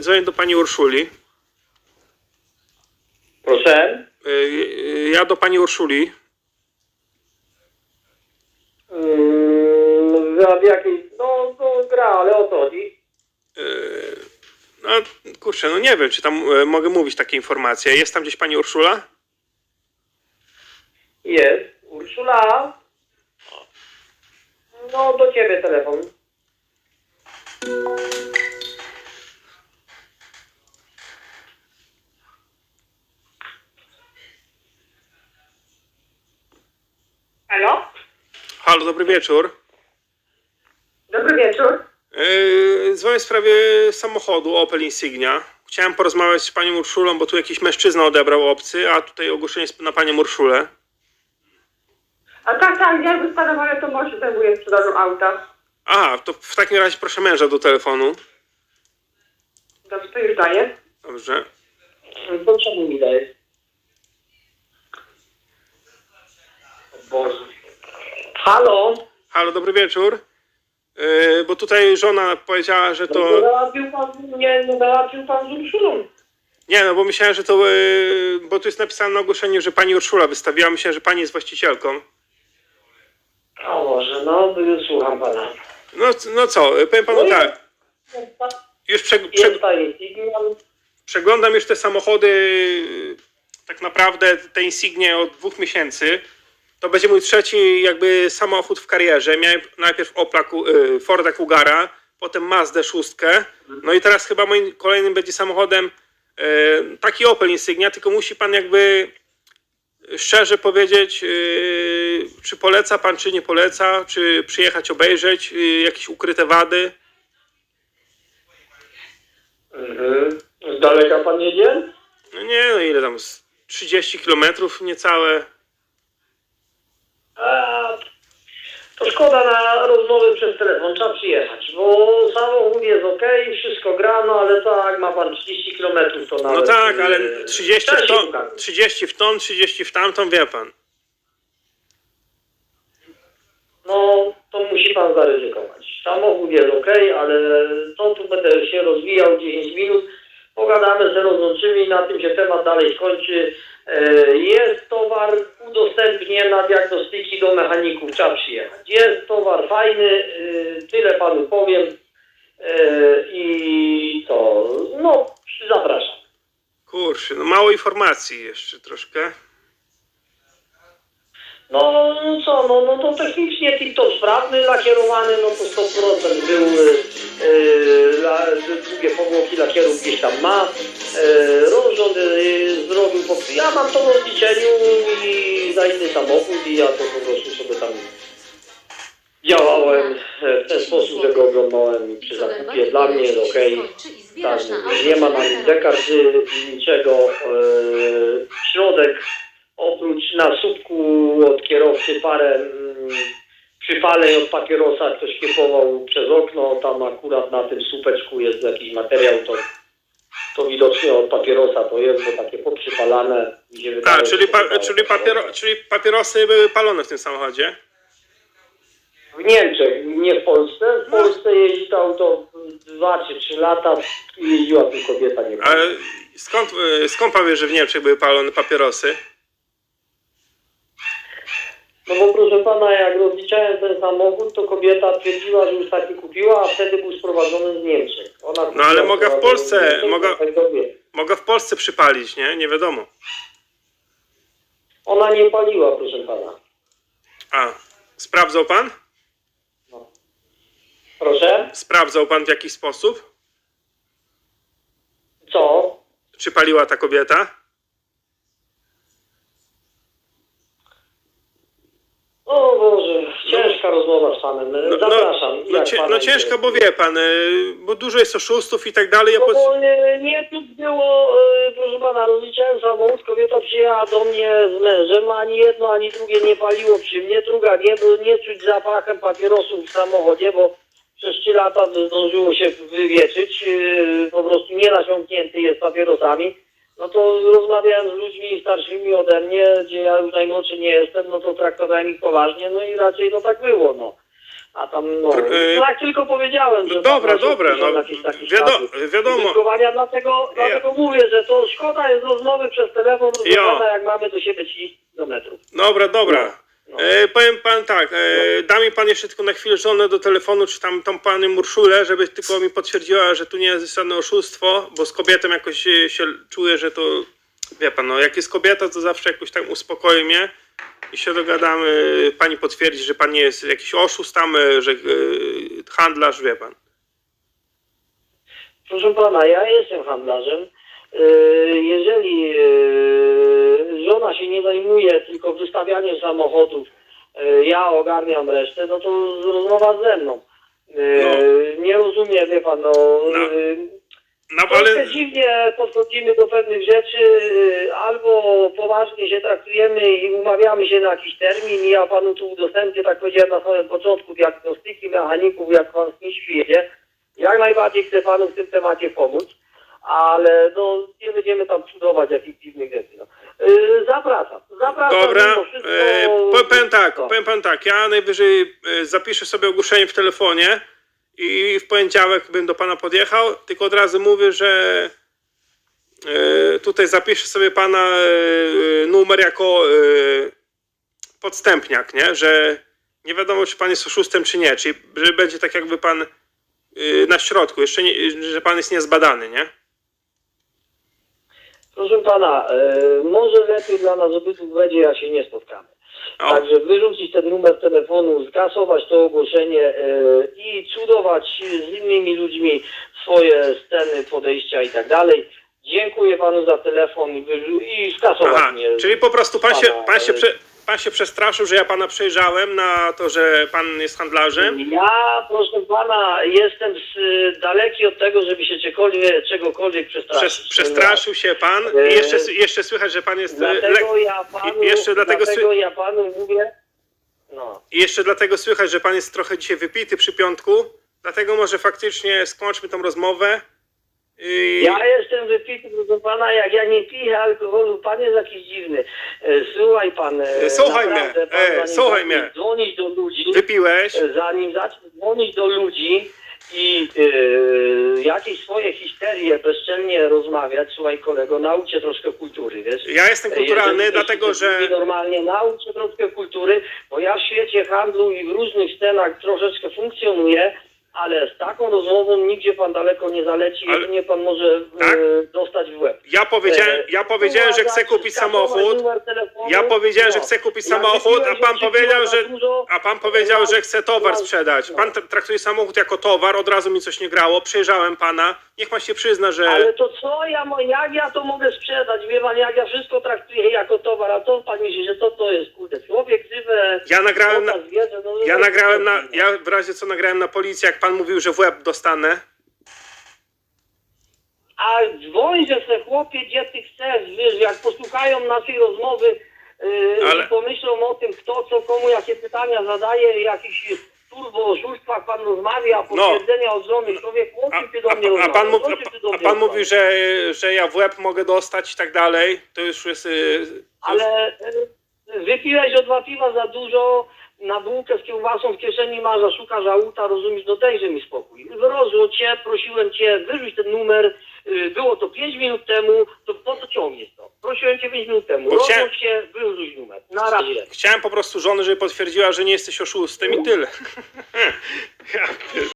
dzwonię do pani Urszuli. Proszę. Y, y, Ja do pani Urszuli. Mm, w jakiej... No, to gra, ale o co chodzi? Y, No kurczę, no nie wiem, czy tam y, mogę mówić takie informacje. Jest tam gdzieś pani Urszula? Jest. Urszula? No, do ciebie telefon. Halo? Halo, dobry wieczór. Dobry wieczór. Yy, Dzwonię w sprawie samochodu Opel Insignia. Chciałem porozmawiać z panią Urszulą, bo tu jakiś mężczyzna odebrał obcy, a tutaj ogłoszenie jest na panią Urszulę. A tak, tak, jakby z panem, ale to może zajmuję sprzedażą auta. A, to w takim razie proszę męża do telefonu. Dobrze, to już daję. Dobrze. Czemu mi dajesz? Boże. Halo? Halo, dobry wieczór. Yy, bo tutaj żona powiedziała, że To... Załatwił pan, nie, nie załatwił pan z Urszulą. Nie, no bo myślałem, że to... Yy, bo tu jest napisane na ogłoszeniu, że pani Urszula wystawiła. Myślałem, że pani jest właścicielką. O Boże, no, to już słucham pana. No, no co, yy, powiem panu No tak. Już prze, prze, przeglądam już te samochody, tak naprawdę te Insignie od dwóch miesięcy. To będzie mój trzeci jakby samochód w karierze. Miałem najpierw Opla, yy, Forda Kugara, potem Mazdę 6. No i teraz chyba moim kolejnym będzie samochodem yy, taki Opel Insignia, tylko musi pan jakby szczerze powiedzieć, yy, czy poleca pan, czy nie poleca, czy przyjechać obejrzeć, jakieś ukryte wady. Mhm. Z daleka pan jedzie? No nie, no ile tam, z 30 kilometrów niecałe. A, to szkoda na rozmowę przez telefon, trzeba przyjechać, bo samochód jest ok, wszystko gra, no ale tak, ma pan 30 km to nawet... No tak, ale yy, 30 trzeba w, szukać. 30 w ton, 30 w tamtą, wie pan. No, to musi pan zaryzykować. Samochód jest ok, ale to tu będę się rozwijał 10 minut. Pogadamy, że rozłączymy i na tym się temat dalej skończy. E, Jest towar, udostępnię na diagnostyki do mechaników, trzeba przyjechać. Jest towar fajny, e, tyle panu powiem. E, I to, no, zapraszam. Kurczę, no mało informacji jeszcze troszkę. No co, no, no to technicznie tip-top sprawny, lakierowany, no to 100% był, yy, la, drugie powłoki lakierów gdzieś tam ma, yy, rozrząd yy, zrobił, po, ja mam to w rozliczeniu i za inny samochód i ja to po prostu sobie tam działałem e, w ten sposób, że go oglądałem i przy zakupie dla mnie jest okej. Tak, nie ma na nim dekarty, niczego. Yy, środek oprócz na słupku od kierowcy parę mm, przypaleń od papierosa ktoś kiepował przez okno, tam akurat na tym słupeczku jest jakiś materiał, to, to widocznie od papierosa to jest, bo takie poprzypalane. Mi się wydaje, A, czyli, że pa, czyli, papiero, czyli papierosy były palone w tym samochodzie? W Niemczech, nie w Polsce. W Polsce jeździ to auto dwa czy trzy lata, tu jeździła tu kobieta, nie Ale skąd, y, skąd pan wie, że w Niemczech były palone papierosy? No bo proszę pana, jak rozliczałem ten samochód, to kobieta twierdziła, że już taki kupiła, a wtedy był sprowadzony z Niemczech. Ona No ale kupiła mogę w sprowadzony Polsce, Niemczech, mogę- tak. Mogę w Polsce przypalić, nie? Nie wiadomo. Ona nie paliła, proszę pana. A, sprawdzał pan? No. Proszę? Sprawdzał pan w jakiś sposób? Co? Czy paliła ta kobieta? O Boże, ciężka rozmowa z panem. No, Zapraszam. No, cie, no ciężko, bo wie pan, y, bo dużo jest oszustów i tak dalej. Ja No pod... bo nie, nie tu było, e, proszę pana, rozliczałem samochód, kobieta przyjechała do mnie z mężem, ani jedno, ani drugie nie paliło przy mnie, druga nie, nie czuć zapachem papierosów w samochodzie, bo przez 3 lata zdążyło się wywieczyć, e, po prostu nie nasiąknięty jest papierosami. No to rozmawiałem z ludźmi starszymi ode mnie, gdzie ja już najmłodszy nie jestem, no to traktowałem ich poważnie, no i raczej to tak było, no. A tam, no, Pr- tak tylko powiedziałem, że... Dobra, tam dobra, no jakieś takie wiadomo, ślady wiadomo. użytkowania, dlatego, dlatego mówię, że to szkoda jest rozmowy przez telefon, rozmawiana, jak mamy do siebie 30 kilometrów. Dobra, dobra. No. E, powiem pan tak, e, da mi pan jeszcze tylko na chwilę żonę do telefonu, czy tam tą panią Urszulę, żeby tylko mi potwierdziła, że tu nie jest żadne oszustwo, bo z kobietą jakoś e, się czuję, że to, wie pan, no jak jest kobieta, to zawsze jakoś tam uspokoi mnie i się dogadamy, pani potwierdzi, że pan nie jest jakiś oszust tam, e, że e, handlarz, wie pan. Proszę pana, ja jestem handlarzem. Yy, Jeżeli yy, żona się nie zajmuje tylko wystawianiem samochodów, yy, ja ogarniam resztę, no to rozmowa ze mną. Yy, Nie rozumiem, wie pan, no... No. yy, No ale, dziwnie podchodzimy do pewnych rzeczy, yy, albo poważnie się traktujemy i umawiamy się na jakiś termin ja panu tu udostępnię, tak powiedziałem na samym początku, diagnostyki mechaników, jak pan z nich jedzie. Jak najbardziej chcę panu w tym temacie pomóc, ale no nie będziemy tam cudować jakichś dziwnych rzeczy. No. Yy, zapraszam, zapraszam. dobra, wszystko. e, powiem pan tak, powiem pan tak, ja najwyżej e, zapiszę sobie ogłoszenie w telefonie i w poniedziałek bym do pana podjechał, tylko od razu mówię, że e, tutaj zapiszę sobie pana e, numer jako e, podstępniak, nie? Że nie wiadomo, czy pan jest oszustem, czy nie, czyli że będzie tak jakby pan na środku, jeszcze nie, że pan jest niezbadany, nie? Proszę pana, może lepiej dla nas obydwu będzie, jak się nie spotkamy. O, Także wyrzucić ten numer telefonu, skasować to ogłoszenie e, i cudować z innymi ludźmi swoje sceny, podejścia i tak dalej. Dziękuję panu za telefon i, skasować Aha, mnie. czyli po prostu pan się, pan, się e, prze, pan się przestraszył, że ja pana przejrzałem na to, że pan jest handlarzem. Ja, proszę pana, jestem z, daleki od tego, żeby się czegokolwiek, czegokolwiek przestraszyć. Przes, przestraszył się pan E, i jeszcze, jeszcze słychać, że pan jest e, Dlatego ja panu, i jeszcze dlatego dlatego sły- ja panu mówię, no. i jeszcze dlatego słychać, że pan jest trochę dzisiaj wypity przy piątku. Dlatego może faktycznie skończmy tą rozmowę. Ja jestem wypity, proszę pana, jak ja nie piję alkoholu, pan jest jakiś dziwny. E, Słuchaj pan. e, Słuchaj naprawdę, mnie, pan e, zanim słuchaj zacznie mnie. Dzwonić do ludzi, Wypiłeś? e, zanim zacznie dzwonić do ludzi i e, jakieś swoje histerie bezczelnie rozmawiać, słuchaj kolego, naucz się troszkę kultury, wiesz? Ja jestem kulturalny, Jeżeli ktoś dlatego się że. mówi Normalnie naucz się troszkę kultury, bo ja w świecie handlu i w różnych scenach troszeczkę funkcjonuję, ale z taką rozmową nigdzie pan daleko nie zaleci, Ale- jedynie pan może Tak? e, dostać w łeb. Ja powiedziałem, E, ja powiedziałem, że chcę wprowadzać, kupić samochód. Ja powiedziałem, że No. chcę kupić samochód, a pan powiedział, że. A pan powiedział, że chce towar No. sprzedać. Pan t- traktuje samochód jako towar, od razu mi coś nie grało, przejrzałem pana. Niech pan się przyzna, że. Ale to co ja, mo- jak ja to mogę sprzedać? Wie pan, jak ja wszystko traktuję jako towar, a co pan myśli, że to to jest, kurde, człowiek, żywe, Ja nagrałem na. no, Ja no, nagrałem na. no. Ja w razie co nagrałem na policji, jak pan mówił, że w łeb dostanę. A dzwoń, że se chłopie, gdzie ty chcesz, wiesz, jak posłuchają naszej rozmowy yy, Ale- i pomyślą o tym, kto co komu jakie pytania zadaje, jakichś turbo oszustwach pan rozmawia, potwierdzenia od żony, człowiek, o No. A, czym ty do a, mnie a, rozmawiasz? pan, mów, O czym ty do a, a mnie pan mówi, rozmawiasz? że, że ja w łeb mogę dostać i tak dalej. To już jest. y, To już... Ale yy, wypiłeś o dwa piwa za dużo, na bułkę z kiełbasą w kieszeni masz, a szukasz auta, rozumiesz, no dejże mi spokój. Rozłącz cię, prosiłem cię, wyrzuć ten numer, yy, było to 5 minut temu, to po co ciągniesz to? Prosiłem cię 5 minut temu, Bo chciałem- rozłącz się, wyrzuć numer. Na razie. Chciałem po prostu żony, żeby potwierdziła, że nie jesteś oszustem i tyle.